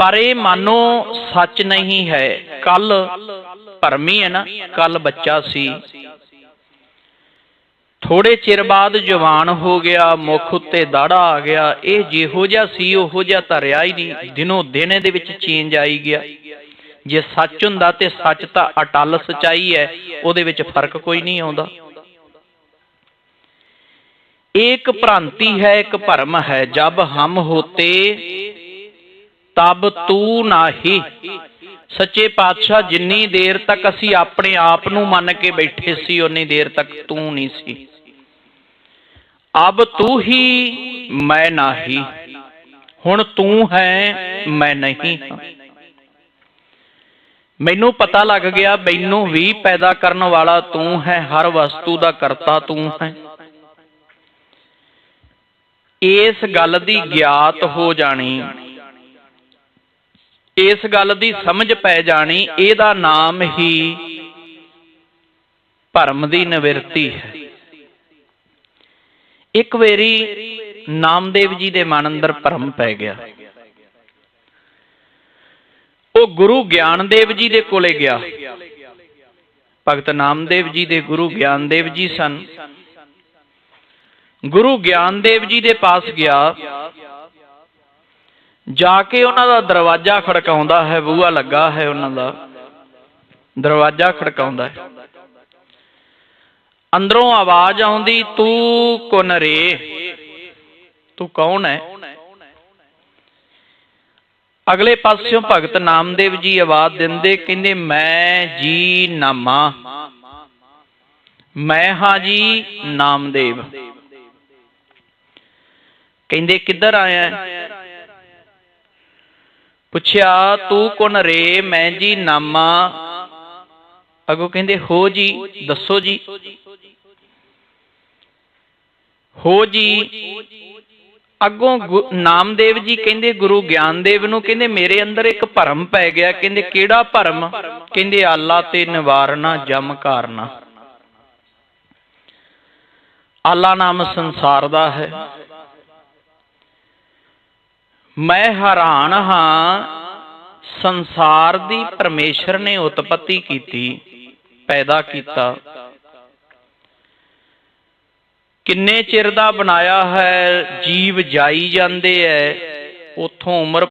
ਪਰ ਇਹ ਮਾਨੋ ਸੱਚ ਨਹੀਂ ਹੈ। ਕੱਲ ਭਰਮੀ ਹੈ ਨਾ, ਕੱਲ ਬੱਚਾ ਸੀ। ਥੋੜੇ ਚਿਰ ਬਾਅਦ ਜਵਾਨ ਹੋ ਗਿਆ, ਮੁਖ ਉੱਤੇ ਦਾੜਾ ਆ ਗਿਆ। ਇਹ ਜਿਹੋ ਜਿਹਾ ਸੀ, ਉਹੋ ਜਿਹਾ ਤਾਂ ਰਿਹਾ ਹੀ ਨਹੀਂ। ਦਿਨੋ ਦਿਨੇ ਦੇ ਵਿੱਚ ਚੇਂਜ ਆਈ ਗਿਆ। ਜੇ ਸੱਚ ਹੁੰਦਾ ਤੇ ਸੱਚ ਤਾਂ ਅਟਲ ਸਚਾਈ ਹੈ, ਉਹਦੇ ਵਿੱਚ ਫ਼ਰਕ ਕੋਈ ਨਹੀਂ ਆਉਂਦਾ। ਇੱਕ ਭ੍ਰਾਂਤੀ ਹੈ, ਇੱਕ ਭਰਮ ਹੈ। ਜਬ ਹਮ ਹੋਤੇ ਤਬ ਤੂੰ ਨਾਹੀ। ਸੱਚੇ ਪਾਤਸ਼ਾਹ ਜਿੰਨੀ ਦੇਰ ਤੱਕ ਅਸੀਂ ਆਪਣੇ ਆਪ ਨੂੰ ਮੰਨ ਕੇ ਬੈਠੇ ਸੀ ਉਨੀ ਦੇਰ ਤੱਕ ਤੂੰ ਨਹੀਂ ਸੀ। ਅਬ ਤੂੰ ਹੀ ਮੈਂ ਨਾਹੀ। ਹੁਣ ਤੂੰ ਹੈ ਮੈਂ ਨਹੀਂ। ਮੈਨੂੰ ਪਤਾ ਲੱਗ ਗਿਆ ਮੈਨੂੰ ਵੀ ਪੈਦਾ ਕਰਨ ਵਾਲਾ ਤੂੰ ਹੈ ਹਰ ਵਸਤੂ ਦਾ ਕਰਤਾ ਤੂੰ ਹੈ। ਇਸ ਗੱਲ ਦੀ ਗਿਆਤ ਹੋ ਜਾਣੀ। ਇਸ ਗੱਲ ਦੀ ਸਮਝ ਪੈ ਜਾਣੀ, ਇਹਦਾ ਨਾਮ ਹੀ ਭਰਮ ਦੀ ਨਿਵਰਤੀ ਹੈ। ਇੱਕ ਵਾਰੀ ਨਾਮਦੇਵ ਜੀ ਦੇ ਮਨ ਅੰਦਰ ਭਰਮ ਪੈ ਗਿਆ। ਉਹ ਗੁਰੂ ਗਿਆਨਦੇਵ ਜੀ ਦੇ ਕੋਲੇ ਗਿਆ। ਭਗਤ ਨਾਮਦੇਵ ਜੀ ਦੇ ਗੁਰੂ ਗਿਆਨਦੇਵ ਜੀ ਸਨ। ਗੁਰੂ ਗਿਆਨਦੇਵ ਜੀ ਦੇ ਪਾਸ ਗਿਆ। ਜਾ ਕੇ ਉਹਨਾਂ ਦਾ ਦਰਵਾਜ਼ਾ ਖੜਕਾਉਂਦਾ ਹੈ, ਬੂਹਾ ਲੱਗਾ ਹੈ ਉਹਨਾਂ ਦਾ। ਦਰਵਾਜ਼ਾ ਖੜਕਾਉਂਦਾ ਹੈ। ਅੰਦਰੋਂ ਆਵਾਜ਼ ਆਉਂਦੀ, ਤੂੰ ਕੁਨ ਰੇ? ਤੂੰ ਕੌਣ ਹੈ ਅਗਲੇ ਪਾਸਿਓਂ ਭਗਤ ਨਾਮਦੇਵ ਜੀ ਆਵਾਜ਼ ਦਿੰਦੇ, ਕਹਿੰਦੇ, ਮੈਂ ਜੀ ਨਾਮਾ। ਮੈਂ ਹਾਂ ਜੀ ਨਾਮਦੇਵ। ਕਹਿੰਦੇ, ਕਿੱਧਰ ਆਇਆ? ਪੁੱਛਿਆ, ਤੂੰ ਕੌਣ ਰੇ? ਮੈਂ ਜੀ ਨਾਮਾ। ਅਗੋ ਕਹਿੰਦੇ, ਹੋ ਜੀ, ਦੱਸੋ ਜੀ। ਹੋ ਜੀ। ਅੱਗੋਂ ਨਾਮਦੇਵ ਜੀ ਕਹਿੰਦੇ, ਗੁਰੂ ਗਿਆਨਦੇਵ ਨੂੰ। ਕਹਿੰਦੇ, ਮੇਰੇ ਅੰਦਰ ਇੱਕ ਭਰਮ ਪੈ ਗਿਆ। ਕਹਿੰਦੇ, ਕਿਹੜਾ ਭਰਮ? ਕਹਿੰਦੇ ਆਲਾ ਤੇ ਨਿਵਾਰਨਾ, ਜਮ ਕਾਰਨਾ। ਆਲਾ ਨਾਮ ਸੰਸਾਰ ਦਾ ਹੈ। ਮੈਂ ਹੈਰਾਨ ਹਾਂ, ਸੰਸਾਰ ਦੀ ਪਰਮੇਸ਼ਰ ਨੇ ਉਤਪਤੀ ਕੀਤੀ, ਪੈਦਾ ਕੀਤਾ। ਕਿੰਨੇ ਚਿਰ ਦਾ ਬਣਾਇਆ ਹੈ, ਜੀਵ ਜਾਈ ਜਾਂਦੇ ਐ, ਉਥੋਂ ਉਮਰ